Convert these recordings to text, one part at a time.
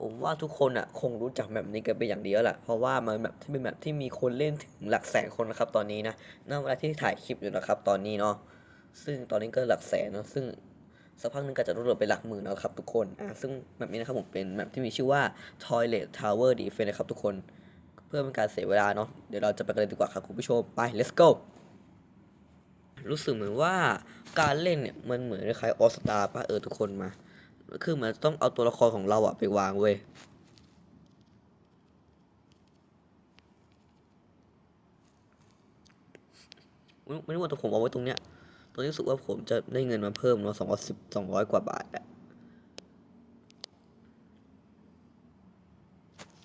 ผมว่าทุกคนอะคงรู้จักแบบนี้กันเป็นอย่างดีแล้วแหละเพราะว่ามันแบบที่เป็นแบบที่มีคนเล่นถึงหลักแสนคนนะครับ ตอนนี้นะณเวลาที่ถ่ายคลิปอยู่นะครับ ตอนนี้เนาะซึ่งตอนนี้ก็หลักแสนเนาะซึ่งสักพักหนึงก็จะลดลงไปหลักหมื่นแล้วครับทุกคนอะซึ่งแบบนี้นะครับผมเป็นแบบที่มีชื่อว่า Toilet Tower Defense นะครับทุกคน เพื่อเป็นการเสียเวลาเนาะเดี๋ยวเราจะไปกันเลยดีกว่าครับคุณผู้ชมไป let's go รู้สึกเหมือนว่าการเล่นเนี่ยมันเหมือนคล้ายออสตาป่ะเออทุกคนมา คือเหมันต้องเอาตัวละครของเราอะไปวางเว้ยไม่ไม่รู้ว่าตัวผมเอาไว้ตรงเนี้ยตอนนี้รู้สึกว่าผมจะได้เงินมาเพิ่มเนาะสองร้อยสิบสองร้อยกว่าบาทอะ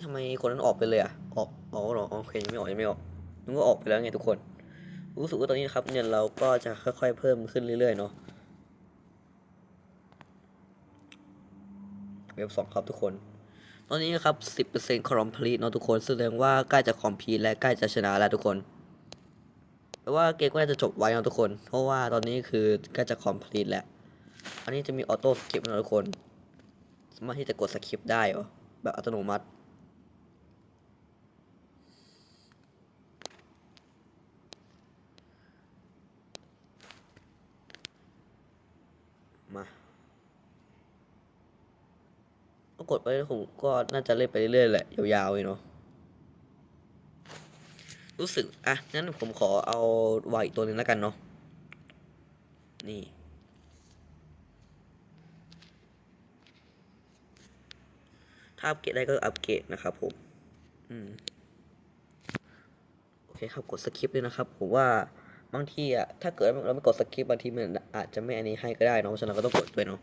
ทำไมคนนั้นออกไปเลยอะออกออกหรอโอเคยังไม่ออกยังไม่ออกนึกว่าออกไปแล้วไงทุกคน รู้สึกว่าตอนนี้นะครับเงินเราก็จะค่อยๆเพิ่มขึ้นเรื่อยๆเนาะ เว็บสองครับทุกคน ตอนนี้นะครับสิบเปอร์เซ็นต์คอมพลีทเนาะทุกคน แสดงว่าใกล้จะคอมพลีทและใกล้จะชนะแล้วทุกคนแปลว่าเกมก็น่าจะจบไวเนาะทุกคน เพราะว่าตอนนี้คือใกล้จะคอมพลีทแล้ว อันนี้จะมีออโต้สคิปนะทุกคน สามารถที่จะกดสคิปได้เหรอแบบอัตโนมัติมา ก็กดไปผมก็น่าจะเล่นไปเรื่อยๆแหละยาวๆเลยเนาะรู้สึกอะงั้นผมขอเอาวายอีกตัวหนึ่งแล้วกันเนาะนี่ถ้าอัปเกรดได้ก็อัปเกรดนะครับผมอืมโอเคครับกดสคริปต์ด้วยนะครับผมว่าบางทีอะถ้าเกิดเราไม่กดสคริปต์บางทีมันอาจจะไม่อันนี้ให้ก็ได้เนาะเพราะฉะนั้นก็ต้องกดด้วยเนาะ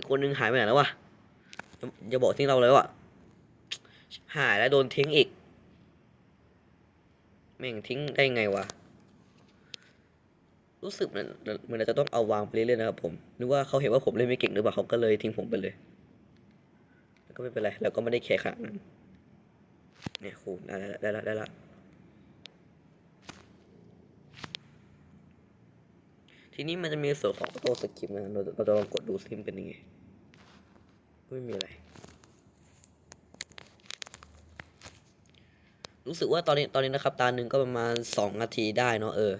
อีกคนนึงหายไปไหนแล้ววะอย่าบอกทิ้งเราเลยวะหายแล้วโดนทิ้งอีก แม่งทิ้งได้ไงวะ รู้สึกเหมือนเหมือนเราจะต้องเอาวางไปเรื่อยๆนะครับผมนึกว่าเขาเห็นว่าผมเล่นไม่เก่งหรือเปล่าเขาก็เลยทิ้งผมไปเลยแล้วก็ไม่เป็นไรเราก็ไม่ได้แคร์ขนาดนั้นเนี่ยครูได้ล้วได้แล้วได้แล้ว ทีนี้มันจะมีส่วนของออโต้สกิปนะเราเราจะลองกดดูซิมเป็นยังไงไม่มีอะไร รู้สึกว่าตอนนี้ตอนนี้นะครับ ตาหนึ่งก็ประมาณสองนาทีได้เนาะเออ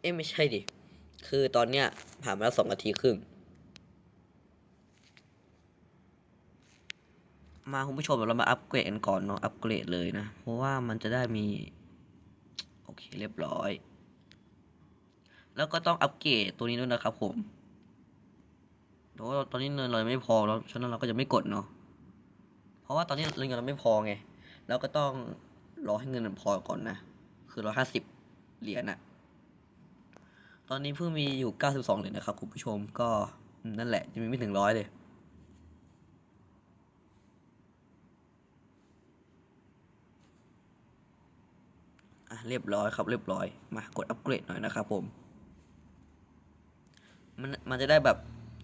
เอ๊ะไม่ใช่ดิ คือตอนเนี้ยผ่านมาแล้วสองนาทีครึ่ง มาคุณผู้ชมเดี๋ยวเรามาอัปเกรดกันก่อนเนาะอัปเกรดเลยนะ เพราะว่ามันจะได้มี โอเคเรียบร้อย แล้วก็ต้องอัปเกรดตัวนี้ด้วยนะครับผมแต่ว่าตอนนี้เงินเราไม่พอแล้วฉะนั้นเราก็จะไม่กดเนาะเพราะว่าตอนนี้เงินเราไม่พอไงแล้วก็ต้องรอให้เงินมันพอก่อนนะ คือร้อยห้าสิบเหรียญอะตอนนี้เพิ่งมีอยู่เก้าสิบสองเหรียญนะครับคุณผู้ชมก็นั่นแหละยังมีไม่ถึงร้อยเลยอะเรียบร้อยครับเรียบร้อยมากดอัปเกรดหน่อยนะครับผม มันมันจะได้แบบ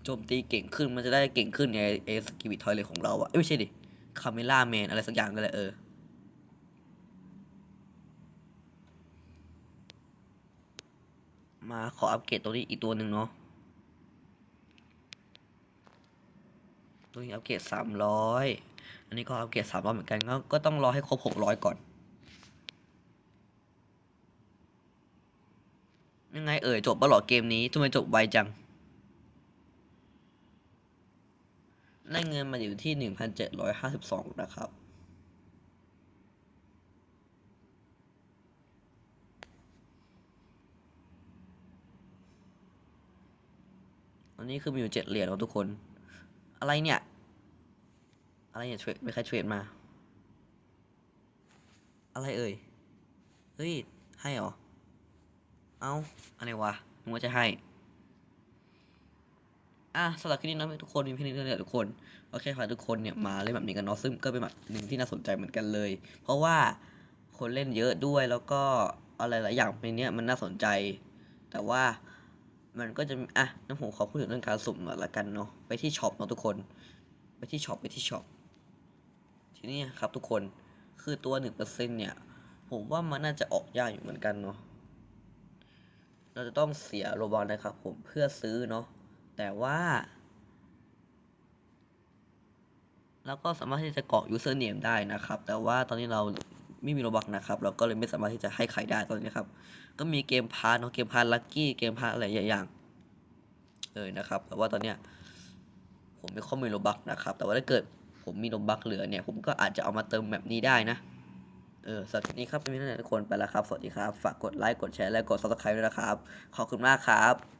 โจมตีเก่งขึ้น มันจะได้เก่งขึ้นในเอสกิบิทอยเลยของเราอะเอ้ยไม่ใช่ดิคาเมล่าแมนอะไรสักอย่างก็เลยเออมาขออัปเกรดตัวนี้อีกตัวหนึ่งเนาะ ตัวนี้อัปเกรดสามร้อย อันนี้ก็อัปเกรดสามร้อยเหมือนกัน ก็ต้องรอให้ครบหกร้อยก่อน ยังไงเอ่ยจบปะเหรอเกมนี้ทำไมจบไวจัง ได้เงินมาอยู่ที่หนึ่งพันเจ็ดร้อยห้าสิบสองนะครับ อันนี้คือมีอยู่เจ็ดเหรียญแล้วทุกคน อะไรเนี่ย อะไรเนี่ยเทรดไม่ใครเทรดมา อะไรเอ่ย เฮ้ย ให้เหรอ เอาอะไรวะนึกว่าจะให้ อะสำหรับคลิปนี้นะทุกคนมีเพียงเท่านี้ทุกคนโอเคค่ะทุกคนเนี่ยมาเล่นแบบนี้กันเนาะซึ่งก็เป็นแบบหนึ่งที่น่าสนใจเหมือนกันเลย เพราะว่าคนเล่นเยอะด้วยแล้วก็อะไรหลายอย่างในเนี้ยมันน่าสนใจ แต่ว่ามันก็จะอะน้ำผมขอพูดถึงเรื่องการสุ่มหน่อยละกันเนาะไปที่ช็อปเนาะทุกคน ไปที่ช็อปไปที่ช็อปทีนี้ครับทุกคนคือตัวหนึ่งเปอร์เซ็นเนี่ย ผมว่ามันน่าจะออกยากอยู่เหมือนกันเนาะ เราจะต้องเสียโรบอลนะครับผมเพื่อซื้อเนาะแต่ว่าแล้วก็สามารถที่จะเกรอก username ได้นะครับ แต่ว่าตอนนี้เราไม่มีโรบักนะครับ เราก็เลยไม่สามารถที่จะให้ใครได้ตอนนี้ครับ ก็มีเกมพาร์ทเนาะเกมพาร์ทลัคกี้เกมพาร์ทอะไรอย่างเลยนะครับ แต่ว่าตอนเนี้ยผมไม่ค่อยมีโรบักนะครับ แต่ว่าถ้าเกิดผมมีโรบักเหลือเนี่ย ผมก็อาจจะเอามาเติมแบบนี้ได้นะ เออสำหรับนี้ครับเป็นเท่านี้ทุกคนไปแล้วครับ สวัสดีครับ ฝากกดไลค์ กดแชร์ และกด subscribe ด้วยนะครับ ขอบคุณมากครับ